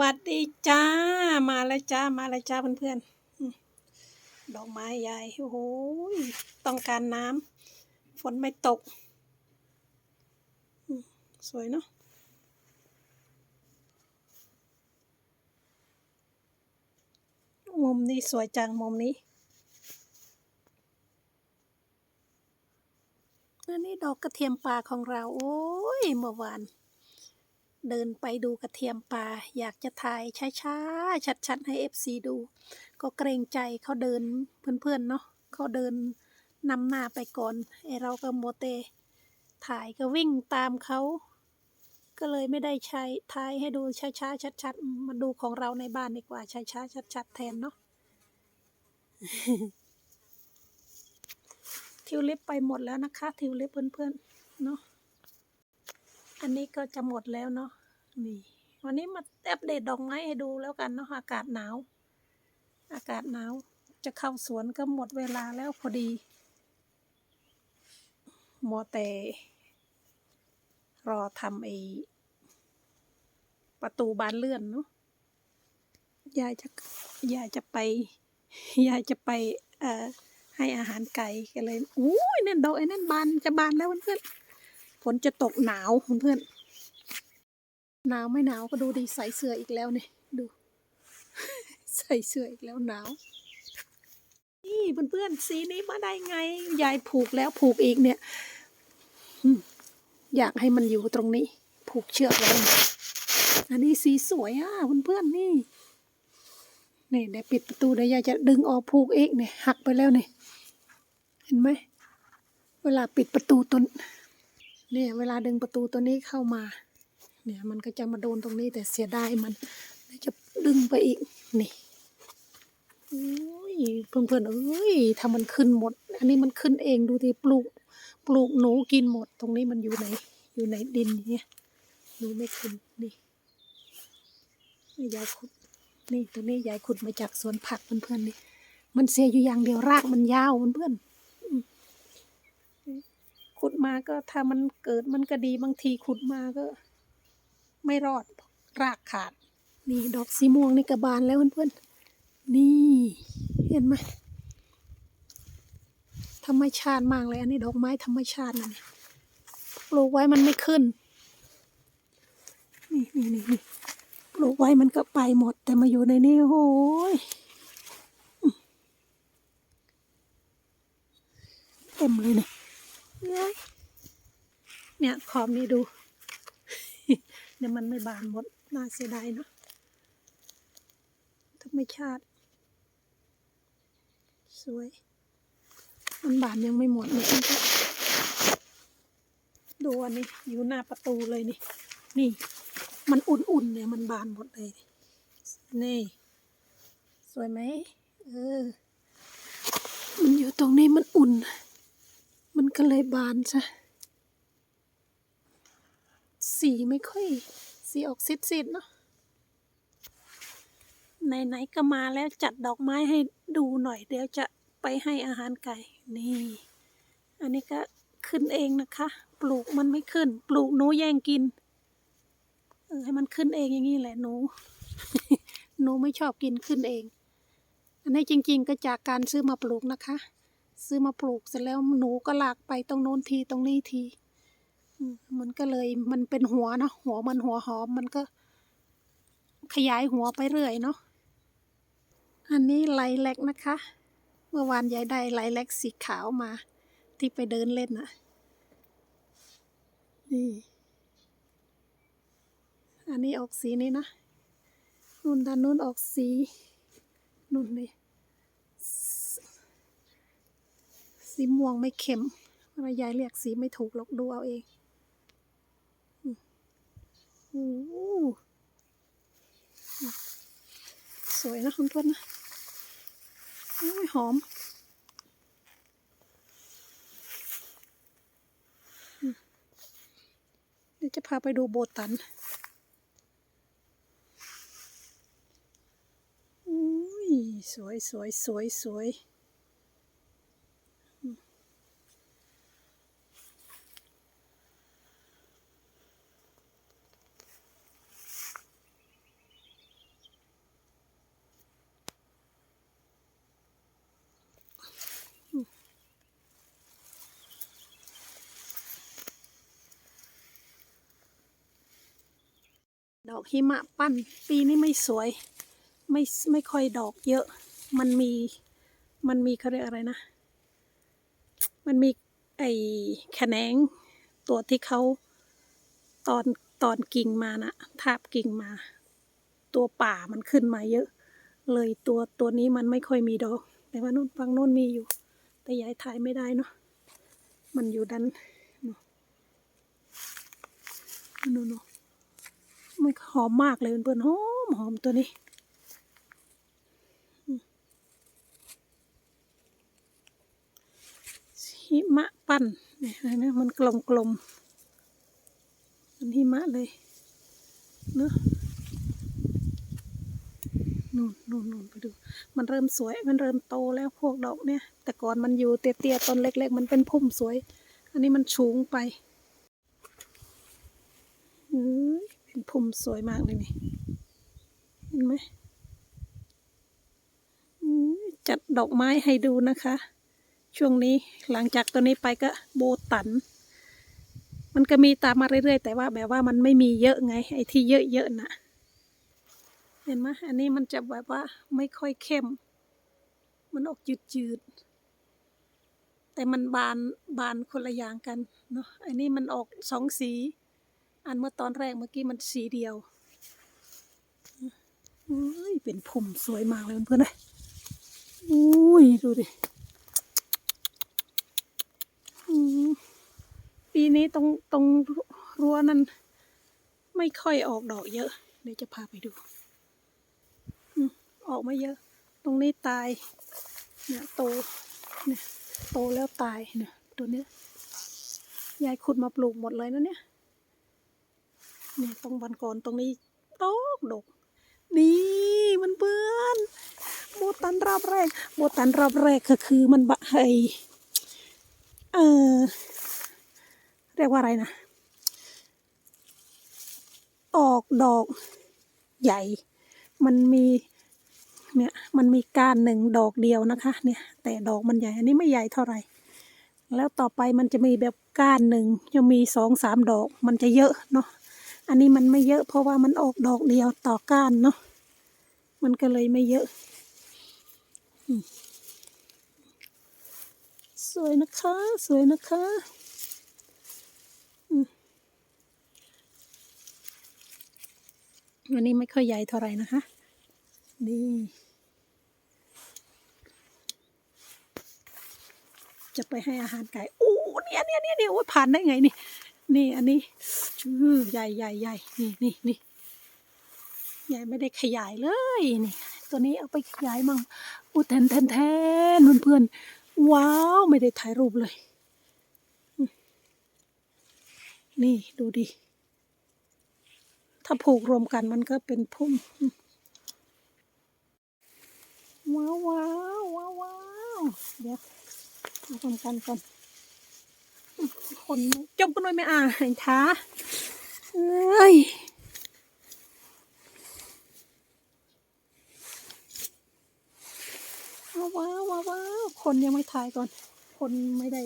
วัสดีจ้า มาแล้วจ้า มาแล้วจ้าเพื่อนๆอืมดอกไม้ใหญ่โอ้โหต้องการน้ำฝนไม่ตก สวยเนาะมุมนี้สวยจังมุมนี้อันนี้ดอกกระเทียมป่าของเรา โอ้ยเมื่อวาน เดินไปดูกระเทียมป่า อยากจะถ่ายช้าๆ ชัดๆ ให้เอฟซีดู ก็เกรงใจเขาเดินเพื่อนๆเนาะเขาเดินนำหน้าไปก่อนไอเราก็โมเต ถ่ายก็วิ่งตามเขา ก็เลยไม่ได้ใช้ถ่ายให้ดูช้าๆ ชัดๆ มาดูของเราในบ้านดีกว่าช้าๆ ชัดๆ แทนเนาะทิวลิปไปหมดแล้วนะคะ ทิวลิปเพื่อนๆ เนาะ อันนี้ก็จะหมดแล้วเนาะนี่วันนี้มาอัปเดตดอกไม้ให้ดูแล้วกันเนาะอากาศหนาว อากาศหนาว จะเข้าสวนก็หมดเวลาแล้วพอดีมัวแต่รอทำไอประตูบานเลื่อนเนาะยายจะยายจะไปยายจะไปเอ่อให้อาหารไก่ก็เลยอุ้ยนั่นดอกไอ้นั่นบานจะบานแล้วเพื่อน ฝนจะตกหนาวเพื่อนหนาวไม่หนาวก็ดูดีใส่เสื้ออีกแล้วเนี่ยดู ใส่เสื้ออีกแล้วหนาว นี่เพื่อนๆสีนี้มาได้ไง ยายผูกแล้วผูกอีกเนี่ยอยากให้มันอยู่ตรงนี้ ผูกเชือกไว้อันนี้สีสวยอะเพื่อนๆนี่นี่เดี๋ยวปิดประตูเดี๋ยวยายจะดึงออกผูกเองเนี่ยหักไปแล้วเนี่ยเห็นไหมเวลาปิดประตูตัว เนี่ยเวลาดึงประตูตัวนี้เข้ามา เนี่ยมันก็จะมาโดนตรงนี้แต่เสียดายมันจะดึงไปอีกนี่โอ้ยเพื่อนๆเอ้ยถ้ามันขึ้นหมด อันนี้มันขึ้นเองดูทีปลูก ปลูกหนูกินหมด ตรงนี้มันอยู่ไหนอยู่ในดินเนี่ยหนูไม่ขึ้นนี่ยายขุด นี่ตัวนี้ยายขุดมาจากสวนผักเพื่อนๆนี่ มันเสียอยู่อย่างเดียวรากมันยาวเพื่อนๆ ขุดมาก็ถ้ามันเกิดมันก็ดีบางทีขุดมาก็ ไม่รอดรากขาด นี่ดอกสีม่วงนี่กระบานแล้วเพื่อนๆนี่เห็นไหมธรรมชาติมากเลยอันนี้ดอกไม้ธรรมชาตินะเนี่ยปลูกไว้มันไม่ขึ้น นี่นี่นี่นี่ปลูกไว้มันก็ไปหมด แต่มาอยู่ในนี้โอ้ยเต็มเลยเนี่ย เอ้ยเนี่ยขอบนี้ดู เดี๋ยวมันไม่บานหมด น่าเสียดายเนาะธรรมชาติ สวย มันบานยังไม่หมดเลยดูอันนี้อยู่หน้าประตูเลยนี่ นี่ มันอุ่นๆเนี่ยมันบานหมดเลย นี่ สวยไหมเออ มันอยู่ตรงนี้มันอุ่น มันก็เลยบานซะสีไม่ค่อย สีออกซิดๆเนาะไหนๆก็มาแล้วจัดดอกไม้ให้ดูหน่อยเดี๋ยวจะไปให้อาหารไก่ นี่ อันนี้ก็ขึ้นเองนะคะ ปลูกมันไม่ขึ้น ปลูกหนูแย่งกิน เออให้มันขึ้นเองอย่างนี้แหละหนู หนูไม่ชอบกินขึ้นเอง อันนี้จริง ๆ ก็จากการซื้อมาปลูกนะคะ ซื้อมาปลูกเสร็จแล้วหนูก็ลากไปตรงโน้นทีตรงนี้ทีมันก็เลยมันเป็นหัวเนาะหัวมันหัวหอมมันก็ ขยายหัวไปเรื่อยเนาะอันนี้ไลแลกนะคะ เมื่อวานยายได้ไลแลกสีขาวมา ที่ไปเดินเล่นน่ะนี่อันนี้ออกสีนี้นะนุ่นด้านนู้นออกสีนุ่นเลย สีม่วงไม่เข็มอะไรยายเรียกสีไม่ถูกหรอกดูเอาเองโอ้โหสวยนะคุณเพื่อนนะโอ้ยหอมเดี๋ยวจะพาไปดูโบตันอุ้ยสวยสวยสวยสวยอืม ดอกหิมะปั้น ปีนี้ไม่สวย ไม่ไม่ค่อยดอกเยอะ มันมีมันมีเขาเรียกอะไรนะ มันมีไอ้แขนงตัวที่เขาตอนตอนกิ่งมานะทาบกิ่งมา ตัวป่ามันขึ้นมาเยอะ เลยตัวตัวนี้มันไม่ค่อยมีดอก แต่ว่านู่นฟังนู่นมีอยู่ แต่ยายถ่ายไม่ได้เนาะมันอยู่ดันนู่นนู่นนู่น มันหอมมากเลยเพื่อนๆหอมหอมตัวนี้หิมะปั้นเนี่ยเห็นไหมมันกลมกลมมันหิมะเลยเนอะนู่นนู่นนู่นไปดู มันเริ่มสวย มันเริ่มโตแล้วพวกดอกเนี่ย แต่ก่อนมันอยู่เตี้ยๆต้นเล็ก ๆ มันเป็นพุ่มสวย อันนี้มันสูงไปเอ้ยเป็น พุ่มสวยมากเลยนี่ เห็นไหมจัดดอกไม้ให้ดูนะคะ ช่วงนี้หลังจากตัวนี้ไปก็โบตัน มันก็มีตามมาเรื่อยๆ แต่ว่าแบบว่ามันไม่มีเยอะไง ไอ้ที่เยอะๆน่ะเห็นไหมอันนี้มันจะแบบว่าไม่ค่อยเข้ม มันออกจืดๆแต่มันบานบานคนละอย่างกันเนาะอันนี้มันออกสองสี อันเมื่อตอนแรกเมื่อกี้มันสีเดียวอุ้ยเป็นผมสวยมากเลยเพื่อนๆเลยอุ้ยดูดิปีนี้ตรงตรงรั้วนั้นไม่ค่อยออกดอกเยอะ เดี๋ยวจะพาไปดูออกไม่เยอะ ตรงนี้ตาย เนี่ยโต เนี่ยโตแล้วตายเนี่ยตัวเนี้ยยายขุดมาปลูกหมดเลยนะเนี่ย เนี่ยตรงบันก่อนตรงนี้โตกดก นี่มันเบื่อนโบตันรอบแรกโบตันรอบแรกก็คือมันบะไอเออเรียกว่าอะไรนะออกดอกใหญ่ มันมีเนี่ยมันมีก้านหนึ่งดอกเดียวนะคะ เนี่ยแต่ดอกมันใหญ่อันนี้ไม่ใหญ่เท่าไหร่ แล้วต่อไปมันจะมีแบบก้านหนึ่งจะมีสองสามดอกมันจะเยอะเนาะ อันนี้มันไม่เยอะเพราะว่ามันออกดอกเดียวต่อก้านเนาะมันก็เลยไม่เยอะ สวยนะคะ สวยนะคะวันนี้ไม่ค่อยใหญ่เท่าไหร่นะคะ นี่ จะไปให้อาหารไก่ โอ้เนี่ยเนี่ยเนี่ยเนี่ยโอ้ผ่านได้ไงนี่ นี่อันนี้ใหญ่ใหญ่ใหญ่นี่นี่นี่ใหญ่ไม่ได้ขยายเลยนี่ ตัวนี้เอาไปขยายมั่งอู้แทนแทนแทนเพื่อนๆว้าวไม่ได้ถ่ายรูปเลย นี่ดูดิถ้าผูกรวมกันมันก็เป็นพุ่มว้าวว้าวว้าวเดี๋ยวมารวมกันก่อน คนจมกันหน่อยไหมอะไอ้ท้าเอ้ยว้าวว้าวว้าวว้าวคนยังไม่ทายก่อน คนไม่ได้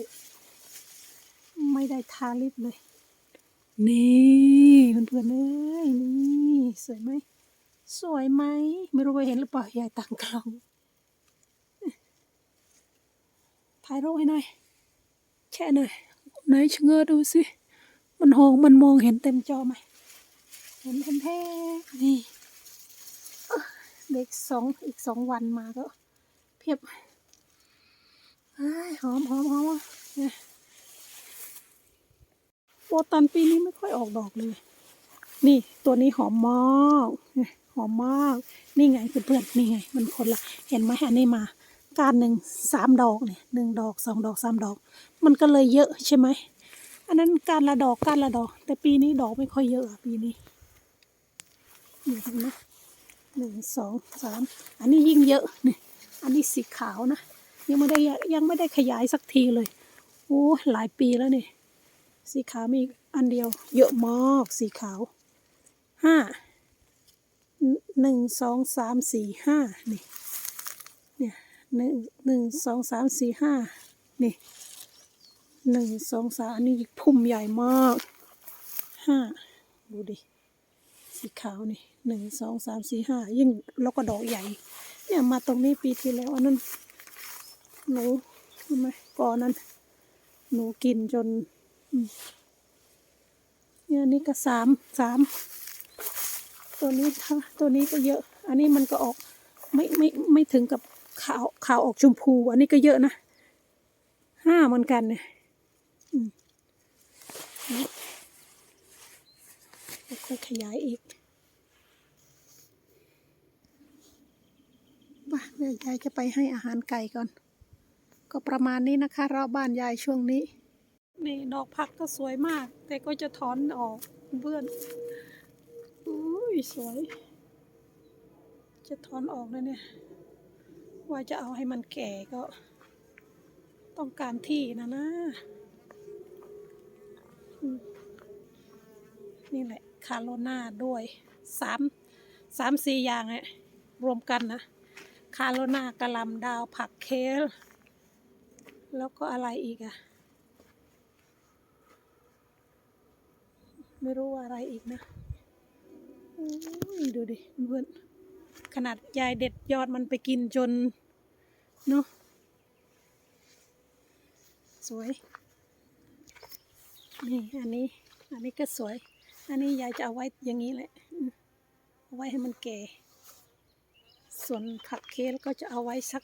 ไม่ได้ทาลิปเลย นี่เพื่อนๆเอ้ยนี่สวยไหมสวยไหมไม่รู้ว่าเห็นหรือเปล่ายายตั้งกล้องถ่ายรูปให้หน่อยแช่หน่อย ไหนชะเง้อดูสิ มันหองมันมองเห็นเต็มจอไหม เห็นแท้นี่เด็กสองอีกสองวันมาก็ เพียบหอมหอมหอมอะโบตันปีนี้ไม่ค่อยออกดอกเลย นี่ตัวนี้หอมมากหอมมาก นี่ไงเพื่อนๆนี่ไง มันคนละ เห็นไหมอันนี้มา การหนึ่งสามดอกเนี่ยหนึ่งดอกสองดอกสามดอก มันก็เลยเยอะใช่ไหมอันนั้นการละดอกการละดอก แต่ปีนี้ดอกไม่ค่อยเยอะปีนี้นี่เห็นไหมหนึ่งสองสามอันนี้ยิ่งเยอะนี่อันนี้สีขาวนะยังไม่ได้ยังไม่ได้ขยายสักทีเลยโอ้หลายปีแล้วนี่สีขาวมีอันเดียว เยอะมากสีขาวห้าหนึ่งสองสามสี่ห้านี่ หนึ่งหนึ่งสองสามสี่ห้านี่หนึ่งสองสามอันนี้พุ่มใหญ่มากห้าดูดิ สีขาวนี่หนึ่งสองสามสี่ห้ายิ่งแล้วก็ดอกใหญ่ เนี่ยมาตรงนี้ปีที่แล้วอันนั้น หนูทำไมก่อนนั้น หนูกินจนเนี่ยอันนี้ก็สามสามตัวนี้ค่ะตัวนี้ก็เยอะ อันนี้มันก็ออกไม่ไม่ไม่ถึงกับ ขาวขาวออกชมพู อันนี้ก็เยอะนะห้าเหมือนกันเนี่ยอืมนี่แล้วค่อยขยายอีกว่าเดี๋ยวยายจะไปให้อาหารไก่ก่อน ก็ประมาณนี้นะคะรอบบ้านยายช่วงนี้ นี่ดอกผักก็สวยมาก แต่ก็จะถอนออกเพื่อนอุ้ยสวย จะถอนออกแล้วเนี่ย ว่าจะเอาให้มันแก่ก็ ต้องการที่นะนะ นี่แหละ คาโรนาด้วยสามสามสี่อย่างเนี่ยรวมกันนะ คาโรนากระลำดาวผักเคลแล้วก็อะไรอีกอะไม่รู้ว่าอะไรอีกนะอุ้ยดูดิเพื่อน ขนาดยายเด็ดยอดมันไปกินจนเนาะสวย นี่อันนี้ อันนี้ก็สวย อันนี้ยายจะเอาไว้อย่างนี้แหละเอาไว้ให้มันแก่ ส่วนผักเคลก็จะเอาไว้สัก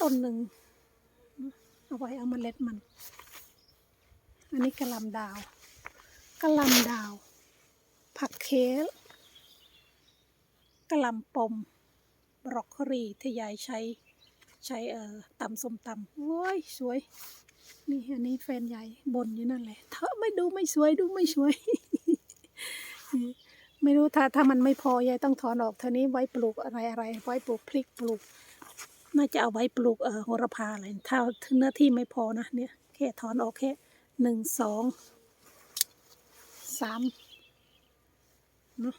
ต้นหนึ่ง เอาไว้เอาเมล็ดมัน อันนี้กระลำดาวกระลำดาว ผักเคล กะหลำปมบรอกโคลีที่ยายใช้ใช้เอ่อตำส้มตำโอ้ยสวย นี่อันนี้แฟนใหญ่บนอยู่นั่นแหละเธอไม่ดูไม่สวยดูไม่สวย ไม่รู้ถ้าถ้ามันไม่พอยายต้องถอนออกเท่านี้ไว้ปลูกอะไรอะไรไว้ปลูกพริกปลูก น่าจะเอาไว้ปลูกเอ่อโหระพาอะไรถ้าเนื้อที่ไม่พอนะเนี่ยแค่ถอนออกแค่หนึ่งสองสามเนาะ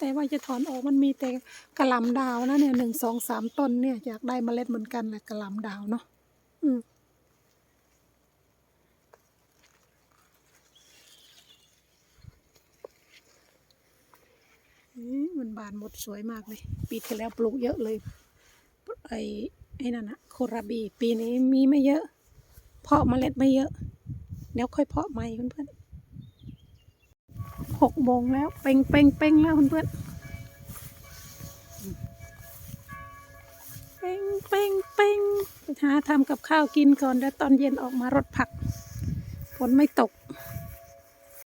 แต่ว่าจะถอนออกมันมีแต่กระลำดาวนะเนี่ยหนึ่งสองสามต้นเนี่ยอยากได้เมล็ดเหมือนกันแหละกระลำดาวเนาะอืมอืมมันบานหมดสวยมากเลย ปีที่แล้วปลูกเยอะเลย ไอ้ไอ้นั่นอะโคราบี ปีนี้มีไม่เยอะ เพาะเมล็ดไม่เยอะ เดี๋ยวค่อยเพาะใหม่เพื่อนๆ หกโมงแล้ว เป่งเป่งเป่งแล้วเพื่อนเป่งเป่งเป่งไปหาทำกับข้าวกินก่อนแล้วตอนเย็นออกมารดผัก ฝนไม่ตก